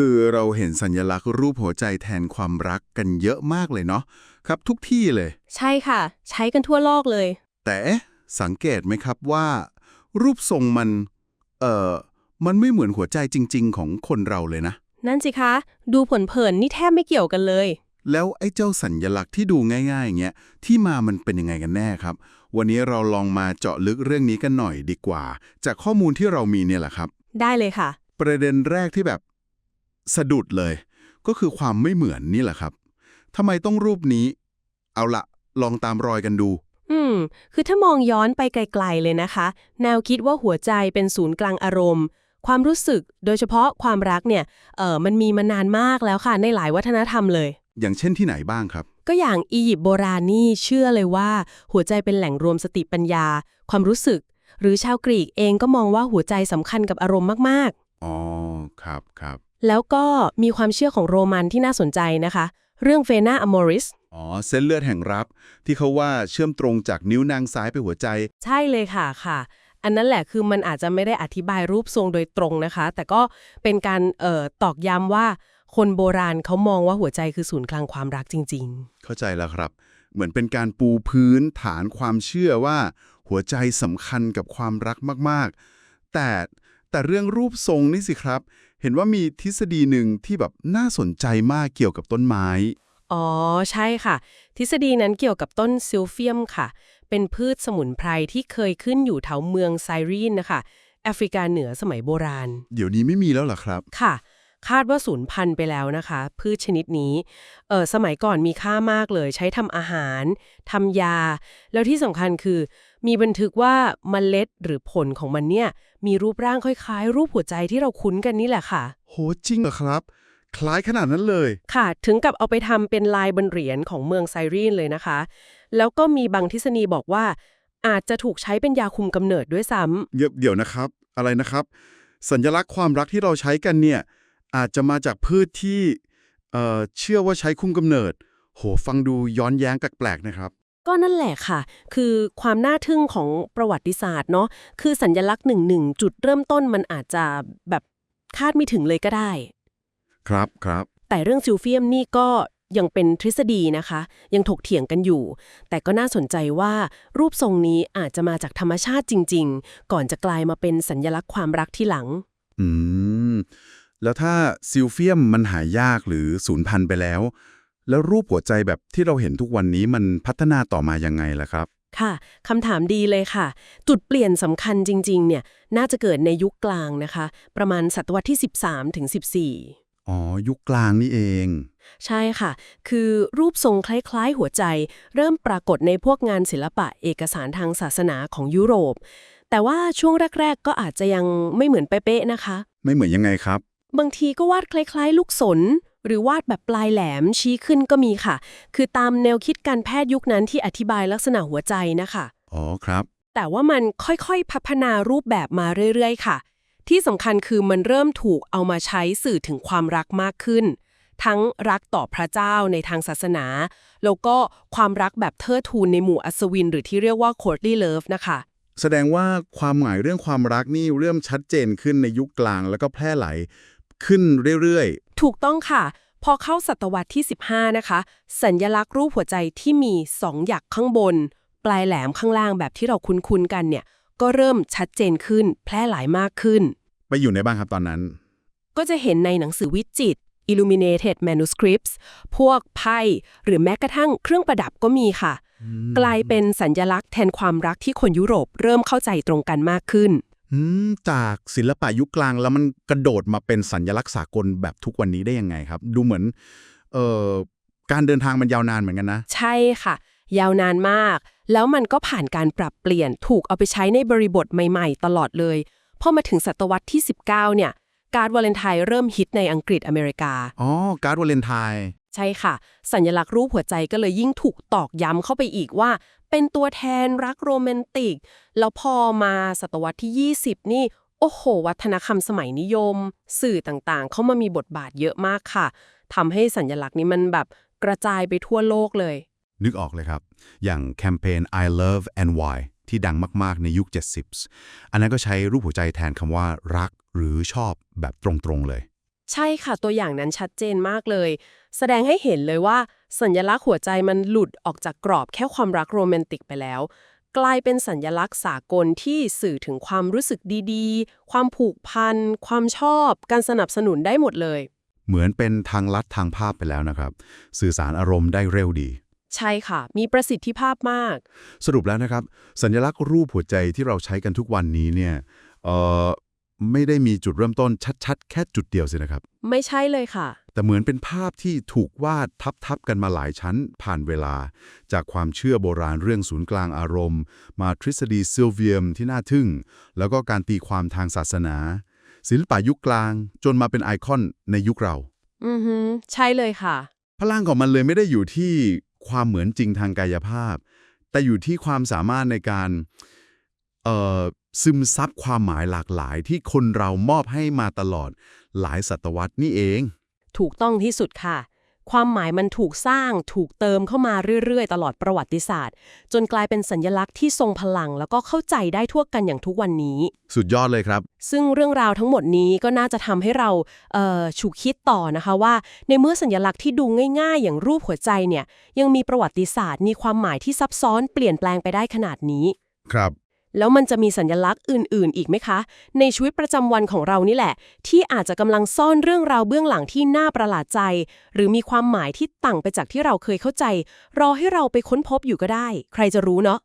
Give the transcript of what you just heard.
คือเราเห็นสัญลักษณ์รูปหัวใจแทนความรักกันเยอะมากเลยเนาะครับทุกที่เลย ใช่ค่ะ ใช้กันทั่วโลกเลย แต่เอ๊ะสังเกตไหมครับว่า รูปทรงมัน เอ่อ มันไม่เหมือนหัวใจจริง ๆ ของคนเราเลยนะ นั่นสิคะ ดูผลเผินนี่แทบไม่เกี่ยวกันเลย แล้วไอ้เจ้าสัญญลักษณ์ที่ดูง่ายๆอย่างเงี้ยที่มามันเป็นยังไงกันแน่ครับ วันนี้เราลองมาเจาะลึกเรื่องนี้กันหน่อยดีกว่า จากข้อมูลที่เรามีเนี่ยแหละครับ ได้เลยค่ะ ประเด็นแรกที่แบบ สะดุดเลย ก็คือความไม่เหมือนนี่แหละครับทำไมต้องรูปนี้ เอาละลองตามรอยกันดู อืม คือถ้ามองย้อนไปไกล ๆ เลยนะคะ แนวคิดว่าหัวใจเป็นศูนย์กลางอารมณ์ ความรู้สึกโดยเฉพาะความรักเนี่ย เออมันมีมานานมากแล้วค่ะ ในหลายวัฒนธรรมเลย อย่างเช่นที่ไหนบ้างครับ ก็อย่างอียิปต์โบราณนี่เชื่อเลยว่า หัวใจเป็นแหล่งรวมสติปัญญา ความรู้สึก หรือชาวกรีกเองก็มองว่าหัวใจสำคัญกับอารมณ์มากอ๋อ ครับครับๆ แล้วก็มีความเชื่อของโรมันที่น่าสนใจนะคะ เรื่องเฟนาอมอริสอ๋อ เส้นเลือดแห่งรักที่เขาว่าเชื่อมตรงจากนิ้วนางซ้ายไปหัวใจ ใช่เลยค่ะค่ะ อันนั้นแหละคือมันอาจจะไม่ได้อธิบายรูปทรงโดยตรงนะคะ แต่ก็เป็นการเอ่อตอกย้ำว่าคนโบราณเขามองว่าหัวใจคือศูนย์กลางความรักจริงเข้าใจแล้วครับ เหมือนเป็นการปูพื้นฐานความเชื่อว่า หัวใจสำคัญกับความรักมาก ๆ แต่ แต่เรื่องรูปทรงนี่สิครับ เห็นว่ามีทฤษฎีหนึ่งที่แบบน่าสนใจมากเกี่ยวกับต้นไม้ๆอ๋อ ใช่ค่ะ ทฤษฎีนั้นเกี่ยวกับต้นซิลเฟียมค่ะ เป็นพืชสมุนไพรที่เคยขึ้นอยู่แถวเมืองไซรีนนะคะ แอฟริกาเหนือสมัยโบราณ เดี๋ยวนี้ไม่มีแล้วเหรอครับ ค่ะ คาดว่าสูญพันธุ์ไปแล้วนะคะ พืชชนิดนี้ เออสมัยก่อนมีค่ามากเลย ใช้ทำอาหารทำยา แล้วที่สำคัญคือ มีบันทึกว่าเมล็ดหรือผลของมันเนี่ยมีรูปร่างคล้ายๆ รูปหัวใจที่เราคุ้นกันนี่แหละค่ะ โหจริงเหรอครับ คล้ายขนาดนั้นเลย ค่ะ ถึงกับเอาไปทำเป็นลายบนเหรียญของเมืองไซรีนเลยนะคะ แล้วก็มีบางทฤษฎีบอกว่า อาจจะถูกใช้เป็นยาคุมกำเนิดด้วยซ้ำเดี๋ยวเดี๋ยวนะครับ อะไรนะครับ สัญลักษณ์ความรักที่เราใช้กันเนี่ย อาจจะมาจากพืชที่เอ่อเชื่อว่าใช้คุมกำเนิด โหฟังดูย้อนแย้งแปลกๆนะครับ ก็นั่นแหละค่ะ คือความน่าทึ่งของประวัติศาสตร์เนาะคือสัญญลักษณ์หนึ่งหนึ่งจุดเริ่มต้นมันอาจจะแบบคาดไม่ถึงเลยก็ได้ ครับครับ แต่เรื่องซิลเฟียมนี่ก็ยังเป็นทฤษฎีนะคะ ยังถกเถียงกันอยู่ แต่ก็น่าสนใจว่ารูปทรงนี้อาจจะมาจากธรรมชาติจริง ๆ ก่อนจะกลายมาเป็นสัญญลักษณ์ความรักที่หลัง อืม แล้วถ้าซิลเฟียมมันหายากหรือสูญพันธุ์ไปแล้ว แล้วรูปหัวใจแบบที่เราเห็นทุกวันนี้มันพัฒนาต่อมายังไงล่ะครับ ค่ะคำถามดีเลยค่ะ จุดเปลี่ยนสำคัญจริง ๆ เนี่ย น่าจะเกิดในยุคกลางนะคะ ประมาณศตวรรษที่ 13ถึง14อ๋อ ยุคกลางนี่เอง ใช่ค่ะ คือรูปทรงคล้ายๆ หัวใจ เริ่มปรากฏในพวกงานศิลปะเอกสารทางศาสนาของยุโรป แต่ว่าช่วงแรกๆ ก็อาจจะยังไม่เหมือนเป๊ะๆนะคะ ไม่เหมือนยังไงครับ บางทีก็วาดคล้ายๆ ลูกศร หรือวาดแบบปลายแหลมชี้ขึ้นก็มีค่ะ คือตามแนวคิดการแพทย์ยุคนั้นที่อธิบายลักษณะหัวใจนะคะอ๋อครับ แต่ว่ามันค่อยๆ พัฒนารูปแบบมาเรื่อยๆ ค่ะ ที่สำคัญคือมันเริ่มถูกเอามาใช้สื่อถึงความรักมากขึ้น ทั้งรักต่อพระเจ้าในทางศาสนา แล้วก็ความรักแบบเทิดทูนในหมู่อัศวิน หรือที่เรียกว่า courtly love นะคะแสดงว่าความหมายเรื่องความรักนี่เริ่มชัดเจนขึ้นในยุคกลางแล้วก็แพร่ไหล ขึ้นเรื่อย ถูกต้องค่ะ พอเข้าศตวรรษที่ 15 นะคะ สัญญลักษณ์รูปหัวใจที่มีสองหยักข้างบน ปลายแหลมข้างล่างแบบที่เราคุ้นๆกันเนี่ย ก็เริ่มชัดเจนขึ้น แพร่หลายมากขึ้นๆไปอยู่ในบ้างครับตอนนั้น ก็จะเห็นในหนังสือวิจิตร illuminated manuscripts พวกไพ่หรือแม้กระทั่งเครื่องประดับก็มีค่ะ กลายเป็นสัญญลักษณ์แทนความรักที่คนยุโรปเริ่มเข้าใจตรงกันมากขึ้น อืมจากศิลปะยุคกลางแล้วมันกระโดดมาเป็นสัญลักษณ์สากลแบบทุกวันนี้ได้ยังไงครับ ดูเหมือนเอ่อการเดินทางมันยาวนานเหมือนกันนะ ใช่ค่ะ ยาวนานมาก แล้วมันก็ผ่านการปรับเปลี่ยนถูกเอาไปใช้ในบริบทใหม่ๆ ตลอดเลยพอมาถึงศตวรรษที่ 19 เนี่ย การดวาเลนไทน์เริ่มฮิตในอังกฤษอเมริกา อ๋อ การ์ดวาเลนไทน์ ใช่ค่ะ สัญลักษณ์รูปหัวใจก็เลยยิ่งถูกตอกย้ำเข้าไปอีกว่า เป็นตัวแทนรักโรแมนติก แล้วพอมาศตวรรษที่ 20 นี่ โอ้โห วัฒนธรรมสมัยนิยม สื่อต่างๆ เข้ามามีบทบาทเยอะมากค่ะทำให้สัญลักษณ์นี้มันแบบกระจายไปทั่วโลกเลย นึกออกเลยครับ อย่างแคมเปญ I love and why ที่ดังมาก ๆ ในยุค 70 อันนั้นก็ใช้รูปหัวใจแทนคำว่ารักหรือชอบแบบตรง ๆ เลย ใช่ค่ะตัวอย่างนั้นชัดเจนมากเลย แสดงให้เห็นเลยว่า สัญลักษณ์หัวใจมันหลุดออกจากกรอบแค่ความรักโรแมนติกไปแล้ว กลายเป็นสัญลักษณ์สากลที่สื่อถึงความรู้สึกดีๆ ความผูกพัน ความชอบ การสนับสนุนได้หมดเลย เหมือนเป็นทางลัดทางภาพไปแล้วนะครับ สื่อสารอารมณ์ได้เร็วดี ใช่ค่ะ มีประสิทธิภาพมาก สรุปแล้วนะครับ สัญลักษณ์รูปหัวใจที่เราใช้กันทุกวันนี้เนี่ยเอ่อ ไม่ได้มีจุดเริ่มต้นชัด ๆ แค่จุดเดียวสินะครับ ไม่ใช่เลยค่ะ แต่เหมือนเป็นภาพที่ถูกวาดทับ ๆ กันมาหลายชั้นผ่านเวลา จากความเชื่อโบราณเรื่องศูนย์กลางอารมณ์ มาทฤษฎีซิลเวียมที่น่าทึ่ง แล้วก็การตีความทางศาสนา ศิลปะยุคกลาง จนมาเป็นไอคอนในยุคเรา อือฮึใช่เลยค่ะ พลังของมันเลยไม่ได้อยู่ที่ความเหมือนจริงทางกายภาพ แต่อยู่ที่ความสามารถในการเอ่อ ซึมซับความหมายหลากหลายที่คนเรามอบให้มาตลอดหลายศตวรรษนี่เอง ถูกต้องที่สุดค่ะ ความหมายมันถูกสร้างถูกเติมเข้ามาเรื่อยๆ ตลอดประวัติศาสตร์ จนกลายเป็นสัญลักษณ์ที่ทรงพลัง แล้วก็เข้าใจได้ทั่วกันอย่างทุกวันนี้ สุดยอดเลยครับ ซึ่งเรื่องราวทั้งหมดนี้ก็น่าจะทำให้เราเอ่อฉุกคิดต่อนะคะว่า ในเมื่อสัญลักษณ์ที่ดูง่ายๆ อย่างรูปหัวใจเนี่ยยังมีประวัติศาสตร์ มีความหมายที่ซับซ้อนเปลี่ยนแปลงไปได้ขนาดนี้ ครับ แล้วมันจะมีสัญลักษณ์อื่น ๆ อีกไหมคะ ในชีวิตประจำวันของเรานี่แหละ ที่อาจจะกำลังซ่อนเรื่องราวเบื้องหลังที่น่าประหลาดใจ หรือมีความหมายที่ต่างไปจากที่เราเคยเข้าใจ รอให้เราไปค้นพบอยู่ก็ได้ ใครจะรู้เนาะ